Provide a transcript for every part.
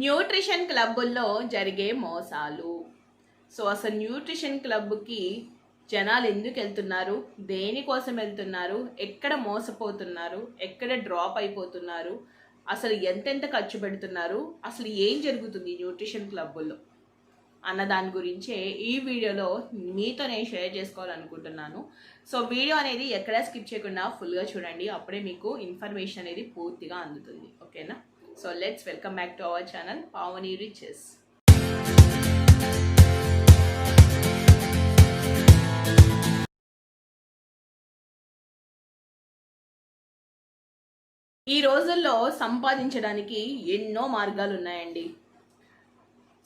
Nutrition క్లబ్బుల్లో జరిగే మోసాలు. So అసలు న్యూట్రిషన్ క్లబ్కి జనాలు ఎందుకు వెళ్తున్నారు? దేనికోసం వెళ్తున్నారు? ఎక్కడ మోసపోతున్నారు? ఎక్కడ డ్రాప్ అయిపోతున్నారు? అసలు ఎంతెంత ఖర్చు పెడుతున్నారు? అసలు ఏం జరుగుతుంది న్యూట్రిషన్ క్లబ్బుల్లో? అన్న దాని గురించే ఈ వీడియోలో మీతో నేను షేర్ చేసుకోవాలనుకుంటున్నాను. సో వీడియో అనేది ఎక్కడా స్కిప్ చేయకుండా ఫుల్గా చూడండి. అప్పుడే మీకు ఇన్ఫర్మేషన్ అనేది పూర్తిగా అందుతుంది. ఓకేనా? So let's welcome back to our channel Pavani riches ఈ రోజుల్లో సంపాదించడానికి ఎన్నో మార్గాలు ఉన్నాయండి.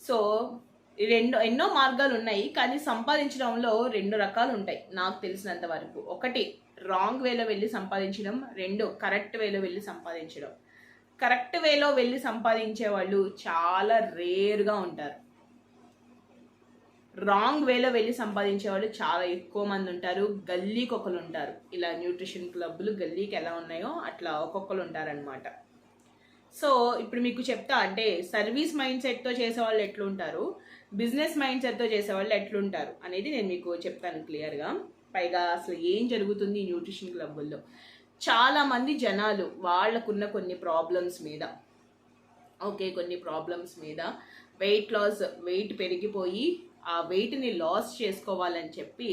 సో రెండు ఎన్నో మార్గాలు ఉన్నాయి కానీ సంపాదించడంలో రెండు రకాలు ఉంటాయి నాకు తెలిసినంత వరకు. ఒకటి రాంగ్ వేలో వెళ్ళి సంపాదించడం. రెండు కరెక్ట్ వేలో వెళ్ళి సంపాదించడం. కరెక్ట్ వేలో వెళ్ళి సంపాదించే వాళ్ళు చాలా రేర్గా ఉంటారు. రాంగ్ వేలో వెళ్ళి సంపాదించే వాళ్ళు చాలా ఎక్కువ మంది ఉంటారు. గల్లీకి ఒకరు ఉంటారు. ఇలా న్యూట్రిషన్ క్లబ్లు గల్లీకి ఎలా ఉన్నాయో అట్లా ఒక్కొక్కరు ఉంటారనమాట సో ఇప్పుడు మీకు చెప్తా అంటే సర్వీస్ మైండ్ సెట్తో చేసే వాళ్ళు ఎట్లుంటారు? బిజినెస్ మైండ్ సెట్తో చేసే వాళ్ళు ఎట్లుంటారు? అనేది నేను మీకు చెప్తాను క్లియర్గా. పైగా అసలు ఏం జరుగుతుంది న్యూట్రిషన్ క్లబ్బుల్లో? చాలా మంది జనాలు వాళ్ళకున్న కొన్ని ప్రాబ్లమ్స్ మీద ఓకే కొన్ని ప్రాబ్లమ్స్ మీద వెయిట్ లాస్ వెయిట్ పెరిగిపోయి ఆ వెయిట్ని లాస్ చేసుకోవాలని చెప్పి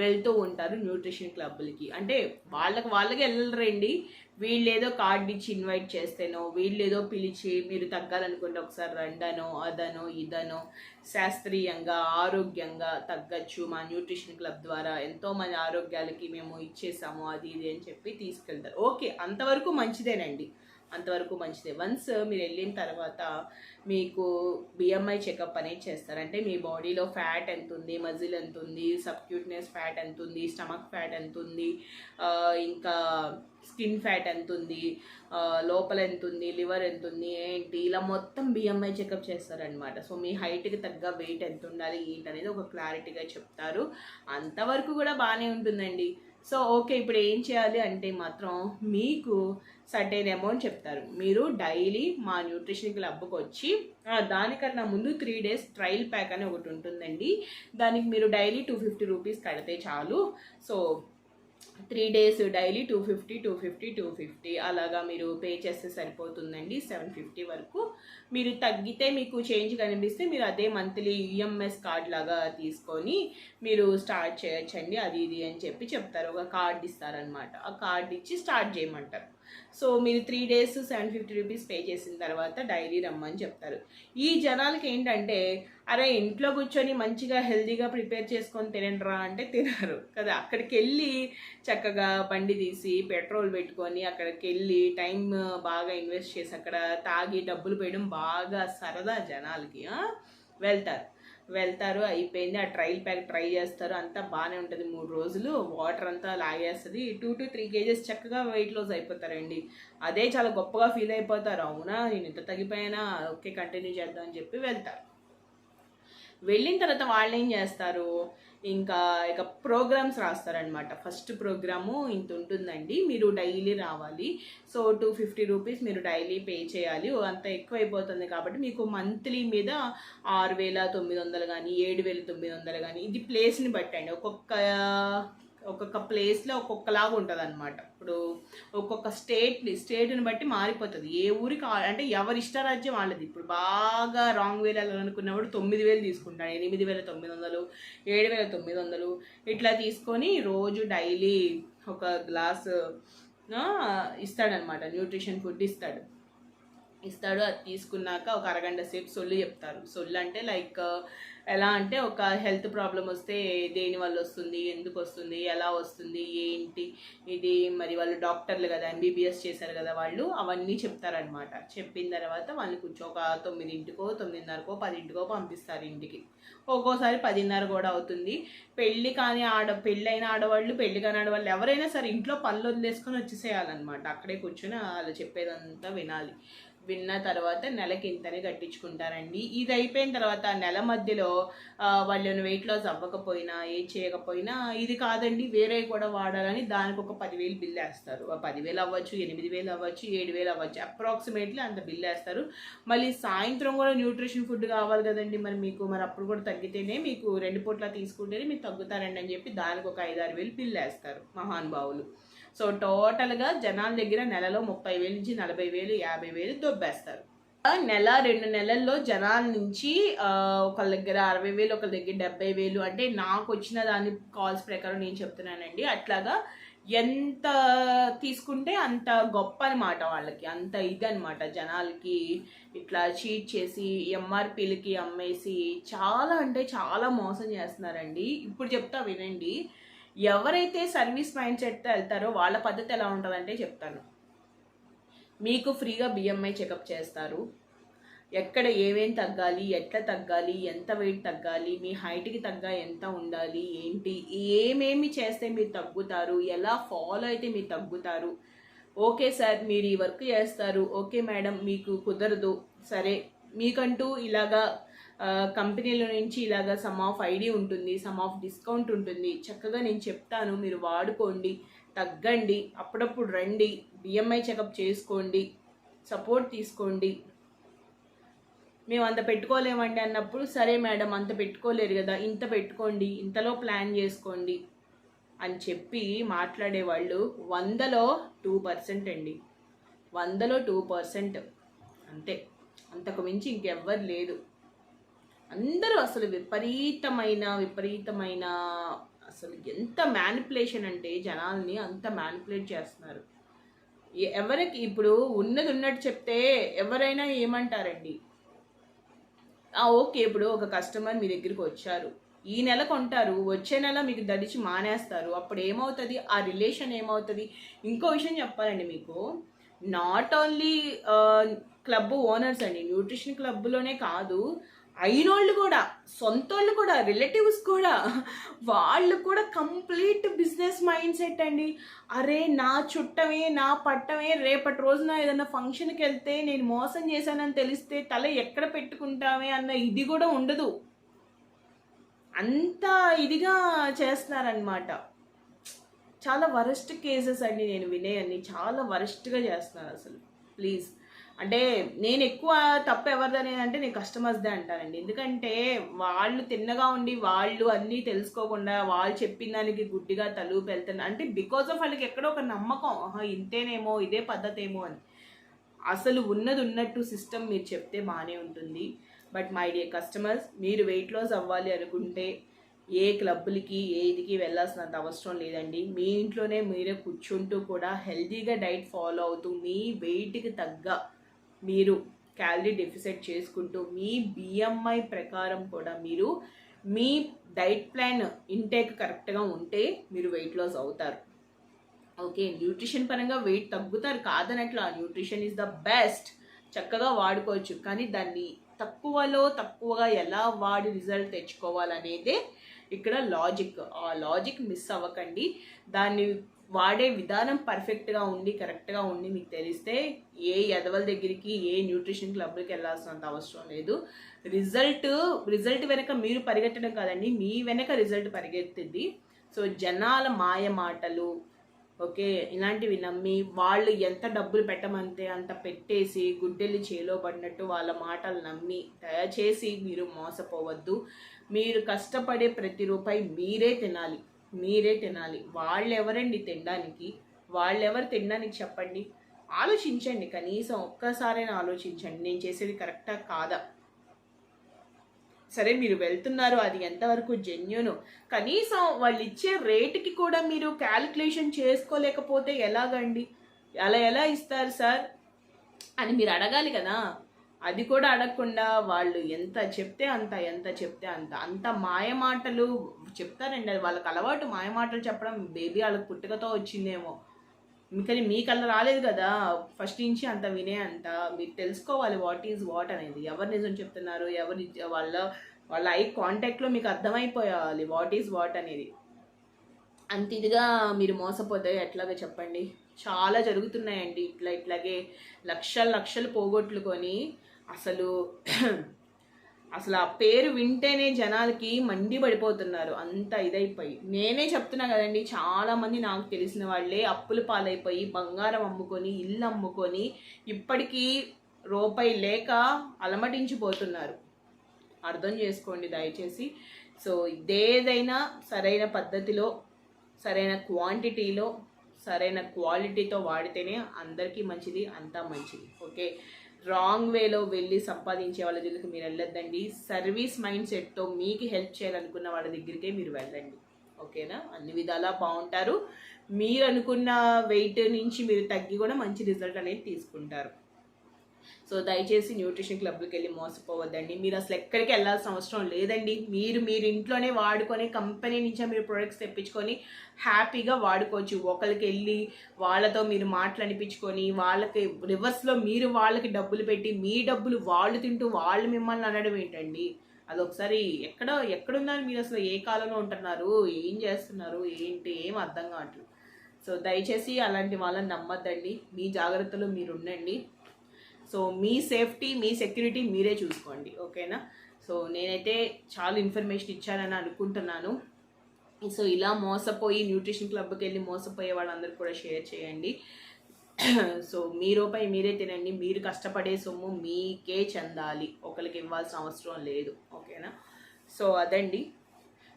వెళ్తూ ఉంటారు న్యూట్రిషన్ క్లబ్లకి అంటే వాళ్ళకి వాళ్ళకి వెళ్ళరండి. వీళ్ళు ఏదో కార్డు ఇచ్చి ఇన్వైట్ చేస్తేనో వీళ్ళు ఏదో పిలిచి మీరు తగ్గాలనుకుంటే ఒకసారి రండనో అదనో ఇదనో శాస్త్రీయంగా ఆరోగ్యంగా తగ్గచ్చు. మా న్యూట్రిషన్ క్లబ్ ద్వారా ఎంతో మంది ఆరోగ్యాలకి మేము ఇచ్చేసాము అది ఇది అని చెప్పి తీసుకెళ్తారు. ఓకే అంతవరకు మంచిదేనండి. అంతవరకు మంచిదే. వన్స్ మీరు వెళ్ళిన తర్వాత మీకు బిఎంఐ చెకప్ అనేది చేస్తారు. అంటే మీ బాడీలో ఫ్యాట్ ఎంత ఉంది మజిల్ ఎంత ఉంది సబ్క్యూట్నెస్ ఫ్యాట్ ఎంత ఉంది స్టమక్ ఫ్యాట్ ఎంత ఉంది ఇంకా స్కిన్ ఫ్యాట్ ఎంత ఉంది లోపల ఎంత ఉంది లివర్ ఎంత ఉంది ఏంటి? ఇలా మొత్తం బిఎంఐ చెకప్ చేస్తారనమాట సో మీ హైట్కి తగ్గ వెయిట్ ఎంత ఉండాలి ఏంటి అనేది ఒక క్లారిటీగా చెప్తారు. అంతవరకు కూడా బాగానే ఉంటుందండి. సో ఓకే ఇప్పుడు ఏం చేయాలి అంటే మాత్రం మీకు సర్టైన్ అమౌంట్ చెప్తారు. మీరు డైలీ మా న్యూట్రిషన్ క్లబ్కి వచ్చి దానికన్నా ముందు త్రీ డేస్ ట్రయల్ ప్యాక్ అని ఒకటి ఉంటుందండి. దానికి మీరు డైలీ టూ ఫిఫ్టీ రూపీస్ కడితే చాలు. So three days daily two fifty two fifty two fifty. అలాగా మీరు పే చేస్తే సరిపోతుందండి సెవెన్ ఫిఫ్టీ వరకు. మీరు తగ్గితే మీకు చేంజ్ కనిపిస్తే మీరు అదే మంత్లీ ఈఎంఎస్ కార్డ్ లాగా తీసుకొని మీరు స్టార్ట్ చేయొచ్చండి. అది ఇది అని చెప్పి చెప్తారు. ఒక కార్డ్ ఇస్తారనమాట ఆ కార్డ్ ఇచ్చి స్టార్ట్ చేయమంటారు. సో మీరు three days seven fifty rupees pay చేసిన తర్వాత డైలీ రమ్మని చెప్తారు. ఈ జనాలకి ఏంటంటే అరే ఇంట్లో కూర్చొని మంచిగా హెల్తీగా ప్రిపేర్ చేసుకొని తినండిరా అంటే తినరు. కదా అక్కడికి వెళ్ళి చక్కగా బండి తీసి పెట్రోల్ పెట్టుకొని అక్కడికి వెళ్ళి టైం బాగా ఇన్వెస్ట్ చేసి అక్కడ తాగి డబ్బులు పోయడం బాగా సరదా జనాలకి వెళ్తారు. వెళ్తారు అయిపోయింది. ఆ ట్రైల్ ప్యాక్ ట్రై చేస్తారు. అంతా బాగానే ఉంటుంది. మూడు రోజులు వాటర్ అంతా లాగేస్తుంది. టూ టు త్రీ కేజెస్ చక్కగా వెయిట్ లాస్ అయిపోతారండి. అదే చాలా గొప్పగా ఫీల్ అయిపోతారు. అవునా? నేను ఇంత తగ్గిపోయినా? ఓకే కంటిన్యూ చేద్దామని చెప్పి వెళ్తారు. వెళ్ళిన తర్వాత వాళ్ళు ఏం చేస్తారు? ఇంకా ఇక ప్రోగ్రామ్స్ రాస్తారనమాట ఫస్ట్ ప్రోగ్రాము ఇంత ఉంటుందండి. మీరు డైలీ రావాలి. సో టూ ఫిఫ్టీ రూపీస్ మీరు డైలీ పే చేయాలి. అంత ఎక్కువ అయిపోతుంది కాబట్టి మీకు మంత్లీ మీద ఆరు వేల తొమ్మిది వందలు కానీ ఏడు వేల తొమ్మిది వందలు కానీ ఇది ప్లేస్ని బట్టండి. ఒక్కొక్క ఒక్కొక్క ప్లేస్లో ఒక్కొక్కలాగా ఉంటుంది అనమాట ఇప్పుడు ఒక్కొక్క స్టేట్ని స్టేట్ని బట్టి మారిపోతుంది. ఏ ఊరికి అంటే ఎవరి ఇష్టరాజ్యం వాళ్ళది. ఇప్పుడు బాగా రాంగ్ వేలు వెళ్ళాలనుకున్నప్పుడు తొమ్మిది వేలు తీసుకుంటాడు. ఎనిమిది వేల తొమ్మిది వందలు ఏడు వేల తొమ్మిది వందలు ఇట్లా తీసుకొని రోజు డైలీ ఒక గ్లాస్ ఇస్తాడనమాట న్యూట్రిషన్ ఫుడ్ ఇస్తాడు. ఇస్తాడు అది తీసుకున్నాక ఒక అరగంట సేపు సొల్లు చెప్తారు. సొల్లు అంటే లైక్ ఎలా అంటే ఒక హెల్త్ ప్రాబ్లం వస్తే దేని వల్ల వస్తుంది ఎందుకు వస్తుంది ఎలా వస్తుంది ఏంటి ఇది మరి వాళ్ళు డాక్టర్లు కదా ఎంబీబీఎస్ చేశారు కదా వాళ్ళు అవన్నీ చెప్తారనమాట చెప్పిన తర్వాత వాళ్ళు కొంచెం ఒక తొమ్మిదింటికో తొమ్మిదిన్నరకో పదింటికో పంపిస్తారు ఇంటికి. ఒక్కోసారి పదిన్నర కూడా అవుతుంది. పెళ్ళి కాని ఆడ పెళ్ళైన ఆడవాళ్ళు పెళ్ళి కాని ఆడవాళ్ళు ఎవరైనా సరే ఇంట్లో పళ్ళు వదిలేసుకొని వచ్చేసేయాలన్నమాట. అక్కడే కూర్చొని వాళ్ళు చెప్పేదంతా వినాలి. విన్న తర్వాత నెలకి ఇంతనే కట్టించుకుంటారండి. ఇది అయిపోయిన తర్వాత నెల మధ్యలో వాళ్ళని వెయిట్ లాస్ అవ్వకపోయినా ఏం చేయకపోయినా ఇది కాదండి వేరే కూడా వాడాలని దానికి ఒక పదివేలు బిల్ వేస్తారు. పదివేలు అవ్వచ్చు ఎనిమిది వేలు అవ్వచ్చు ఏడు వేలు అవ్వచ్చు అప్రాక్సిమేట్లీ అంత బిల్ వేస్తారు. మళ్ళీ సాయంత్రం కూడా న్యూట్రిషన్ ఫుడ్ కావాలి కదండి మరి మీకు మరి అప్పుడు కూడా తగ్గితేనే మీకు రెండు పూట్ల తీసుకుంటేనే మీరు తగ్గుతారండి అని చెప్పి దానికి ఒక ఐదారు వేలు బిల్ వేస్తారు మహానుభావులు. సో టోటల్గా జనాల దగ్గర నెలలో ముప్పై వేలు నుంచి నలభై వేలు యాభై వేలు దొబ్బేస్తారు. నెల రెండు నెలల్లో జనాల నుంచి ఒకళ్ళ దగ్గర అరవై వేలు ఒకళ్ళ దగ్గర డెబ్బై వేలు అంటే నాకు వచ్చిన దాని కాల్స్ ప్రకారం నేను చెప్తున్నానండి. అట్లాగా ఎంత తీసుకుంటే అంత గొప్ప అనమాట వాళ్ళకి అంత ఇది జనాలకి. ఇట్లా చీట్ చేసి ఎంఆర్పీలకి అమ్మేసి చాలా అంటే చాలా మోసం చేస్తున్నారండి. ఇప్పుడు చెప్తా వినండి. ఎవరైతే సర్వీస్ మైండ్ సెట్తో వెళ్తారో వాళ్ళ పద్ధతి ఎలా ఉంటుందంటే చెప్తాను. మీకు ఫ్రీగా బిఎంఐ చెకప్ చేస్తారు. ఎక్కడ ఏమేం తగ్గాలి ఎట్లా తగ్గాలి ఎంత వెయిట్ తగ్గాలి మీ హైట్కి తగ్గ ఎంత ఉండాలి ఏంటి ఏమేమి చేస్తే మీరు తగ్గుతారు ఎలా ఫాలో అయితే మీరు తగ్గుతారు. ఓకే సార్ మీరు ఈ వర్క్ చేస్తారు. ఓకే మేడం మీకు కుదరదు. సరే మీకంటూ ఇలాగా కంపెనీల నుంచి ఇలాగా సమ్ ఆఫ్ ఐడి ఉంటుంది సమ్ ఆఫ్ డిస్కౌంట్ ఉంటుంది. చక్కగా నేను చెప్తాను మీరు వాడుకోండి తగ్గండి అప్పుడప్పుడు రండి బిఎంఐ చెకప్ చేసుకోండి సపోర్ట్ తీసుకోండి. మేము అంత పెట్టుకోలేమండి అన్నప్పుడు సరే మేడం అంత పెట్టుకోలేరు కదా ఇంత పెట్టుకోండి ఇంతలో ప్లాన్ చేసుకోండి అని చెప్పి మాట్లాడే వాళ్ళు వందలో టూ పర్సెంట్ అండి. వందలో టూ పర్సెంట్ అంతే. అంతకు మించి ఇంకెవ్వరు లేదు అందరూ అసలు విపరీతమైన విపరీతమైన అసలు ఎంత మ్యానిపులేషన్ అంటే జనాల్ని అంత మ్యానిపులేట్ చేస్తున్నారు. ఎవరికి ఇప్పుడు ఉన్నది ఉన్నట్టు చెప్తే ఎవరైనా ఏమంటారండి? ఓకే ఇప్పుడు ఒక కస్టమర్ మీ దగ్గరికి వచ్చారు. ఈ నెల కొంటారు. వచ్చే నెల మీకు దడిచి మానేస్తారు. అప్పుడు ఏమవుతుంది? ఆ రిలేషన్ ఏమవుతుంది? ఇంకో విషయం చెప్పాలండి మీకు. నాట్ ఓన్లీ క్లబ్ ఓనర్స్ అండి న్యూట్రిషన్ క్లబ్లోనే కాదు అయినోళ్ళు కూడా సొంతోళ్ళు కూడా రిలేటివ్స్ కూడా వాళ్ళు కూడా కంప్లీట్ బిజినెస్ మైండ్ సెట్ అండి. అరే నా చుట్టమే నా పట్టమే రేపటి రోజున ఏదైనా ఫంక్షన్కి వెళ్తే నేను మోసం చేశానని తెలిస్తే తల ఎక్కడ పెట్టుకుంటామే అన్న ఇది కూడా ఉండదు. అంత ఇదిగా చేస్తున్నారనమాట చాలా వరస్ట్ కేసెస్ అండి నేను వినేయన్ని. చాలా వరస్ట్గా చేస్తున్నారు అసలు. ప్లీజ్. అంటే నేను ఎక్కువ తప్పు ఎవరిదని అంటే నేను కస్టమర్స్దే అంటానండి. ఎందుకంటే వాళ్ళు తిన్నగా ఉండి వాళ్ళు అన్నీ తెలుసుకోకుండా వాళ్ళు చెప్పిన దానికి గుడ్డిగా తలుపు వెళ్తున్నారు అంటే బికాస్ ఆఫ్ వాళ్ళకి ఎక్కడో ఒక నమ్మకం ఇంతేనేమో ఇదే పద్ధతి ఏమో అని. అసలు ఉన్నది ఉన్నట్టు సిస్టమ్ మీరు చెప్తే బాగానే ఉంటుంది. బట్ మై డియర్ కస్టమర్స్ మీరు వెయిట్ లాస్ అవ్వాలి అనుకుంటే ఏ క్లబ్బులకి ఏ ఇదికి వెళ్ళాల్సినంత అవసరం లేదండి. మీ ఇంట్లోనే మీరే కూర్చుంటూ కూడా హెల్తీగా డైట్ ఫాలో అవుతూ మీ వెయిట్కి తగ్గ మీరు క్యాలరీ డెఫిసిట్ చేసుకుంటూ మీ బిఎంఐ ప్రకారం కూడా మీరు మీ డైట్ ప్లాన్ ఇంటేక్ కరెక్ట్గా ఉంటే మీరు వెయిట్ లాస్ అవుతారు. ఓకే న్యూట్రిషన్ పరంగా వెయిట్ తగ్గుతారు కాదనట్లా న్యూట్రిషన్ ఈజ్ ద బెస్ట్. చక్కగా వాడుకోవచ్చు. కానీ దాన్ని తక్కువలో తక్కువగా ఎలా వాడి రిజల్ట్ తెచ్చుకోవాలనేదే ఇక్కడ లాజిక్. ఆ లాజిక్ మిస్ అవ్వకండి. దాన్ని వాడే విధానం పర్ఫెక్ట్గా ఉండి కరెక్ట్గా ఉండి మీకు తెలిస్తే ఏ ఎదవల దగ్గరికి ఏ న్యూట్రిషన్ క్లబ్కి వెళ్ళాల్సినంత అవసరం లేదు. రిజల్ట్ రిజల్ట్ వెనక మీరు పరిగెట్టడం కాదండి మీ వెనక రిజల్ట్ పరిగెత్తింది. సో జనాల మాయ మాటలు ఓకే ఇలాంటివి నమ్మి వాళ్ళు ఎంత డబ్బులు పెట్టమంటే అంత పెట్టేసి గుడ్డెలు చేలో పడినట్టు వాళ్ళ మాటలు నమ్మి దయచేసి మీరు మోసపోవద్దు. మీరు కష్టపడే ప్రతి రూపాయి మీరే తినాలి. మీరే తినాలి. వాళ్ళు ఎవరండి తినడానికి? వాళ్ళెవరు తినడానికి చెప్పండి. ఆలోచించండి. కనీసం ఒక్కసారైనా ఆలోచించండి. నేను చేసేది కరెక్టా కాదా? సరే మీరు వెళ్తున్నారు. అది ఎంతవరకు జెన్యును? కనీసం వాళ్ళు ఇచ్చే రేటుకి కూడా మీరు క్యాలిక్యులేషన్ చేసుకోలేకపోతే ఎలాగండి? అలా ఎలా ఇస్తారు సార్? అని మీరు అడగాలి కదా. అది కూడా అడగకుండా వాళ్ళు ఎంత చెప్తే అంత ఎంత చెప్తే అంత. అంత మాయమాటలు చెప్తారండి. అది వాళ్ళకి అలవాటు మాయమాటలు చెప్పడం బేబీ వాళ్ళకి పుట్టుకతో వచ్చిందేమో. కానీ మీకు అలా రాలేదు కదా. ఫస్ట్ నుంచి అంత వినే అంత. మీరు తెలుసుకోవాలి వాట్ ఈజ్ వాట్ అనేది. ఎవరు నిజం చెప్తున్నారు? ఎవరి వాళ్ళ వాళ్ళ ఐ కాంటాక్ట్లో మీకు అర్థమైపోయాలి. వాట్ ఈజ్ వాట్ అనేది. అంత ఇదిగా మీరు మోసపోతే ఎట్లాగా చెప్పండి? చాలా జరుగుతున్నాయండి. ఇట్లా ఇట్లాగే లక్షలు లక్షలు పోగొట్టుకొని అసలు అసలు ఆ పేరు వింటేనే జనాలకి మండి పడిపోతున్నారు. అంత ఇదైపోయి. నేనే చెప్తున్నా కదండి చాలామంది నాకు తెలిసిన వాళ్ళే అప్పుల పాలైపోయి బంగారం అమ్ముకొని ఇల్లు అమ్ముకొని ఇప్పటికీ రూపాయి లేక అలమటించిపోతున్నారు. అర్థం చేసుకోండి దయచేసి. సో ఇదేదైనా సరైన పద్ధతిలో సరైన క్వాంటిటీలో సరైన క్వాలిటీతో వాడితేనే అందరికీ మంచిది అంతా మంచిది. ఓకే? రాంగ్ వేలో వెళ్ళి సంపాదించే వాళ్ళ దగ్గరికి మీరు వెళ్ళొద్దండి. సర్వీస్ మైండ్ సెట్తో మీకు హెల్ప్ చేయాలనుకున్న వాళ్ళ దగ్గరికే మీరు వెళ్ళండి. ఓకేనా? అన్ని విధాలా బాగుంటారు. మీరు అనుకున్న వెయిట్ నుంచి మీరు తగ్గి కూడా మంచి రిజల్ట్ అనేది తీసుకుంటారు. సో దయచేసి న్యూట్రిషన్ క్లబ్కి వెళ్ళి మోసపోవద్దండి. మీరు అసలు ఎక్కడికి వెళ్ళాల్సిన అవసరం లేదండి. మీరు మీరు ఇంట్లోనే వాడుకొని కంపెనీ నుంచే మీరు ప్రొడక్ట్స్ తెప్పించుకొని హ్యాపీగా వాడుకోవచ్చు. ఒకరికి వెళ్ళి వాళ్ళతో మీరు మాటలు అనిపించుకొని వాళ్ళకి రివర్స్లో మీరు వాళ్ళకి డబ్బులు పెట్టి మీ డబ్బులు వాళ్ళు తింటూ వాళ్ళు మిమ్మల్ని అనడం ఏంటండి? అది ఒకసారి ఎక్కడ ఎక్కడున్నారు మీరు అసలు? ఏ కాలంలో ఉంటున్నారు? ఏం చేస్తున్నారు? ఏంటి? ఏం అర్థం కావట్లేదు. సో దయచేసి అలాంటి వాళ్ళని నమ్మద్దండి. మీ జాగ్రత్తలో మీరు ఉండండి. సో మీ సేఫ్టీ మీ సెక్యూరిటీ మీరే చూసుకోండి ఓకేనా? సో నేనైతే చాలా ఇన్ఫర్మేషన్ ఇచ్చానని అనుకుంటున్నాను. సో ఇలా మోసపోయి న్యూట్రిషన్ క్లబ్కి వెళ్ళి మోసపోయే వాళ్ళందరూ కూడా షేర్ చేయండి. సో మీ రూపాయి మీరే తినండి మీరు కష్టపడే సొమ్ము మీకే చెందాలి ఒకరికి ఇవ్వాల్సిన అవసరం లేదు ఓకేనా? సో అదండి.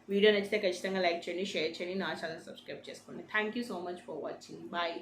వీడియో నచ్చితే ఖచ్చితంగా లైక్ చేయండి షేర్ చేయండి నా ఛానల్ సబ్స్క్రైబ్ చేసుకోండి. Thank you so much for watching bye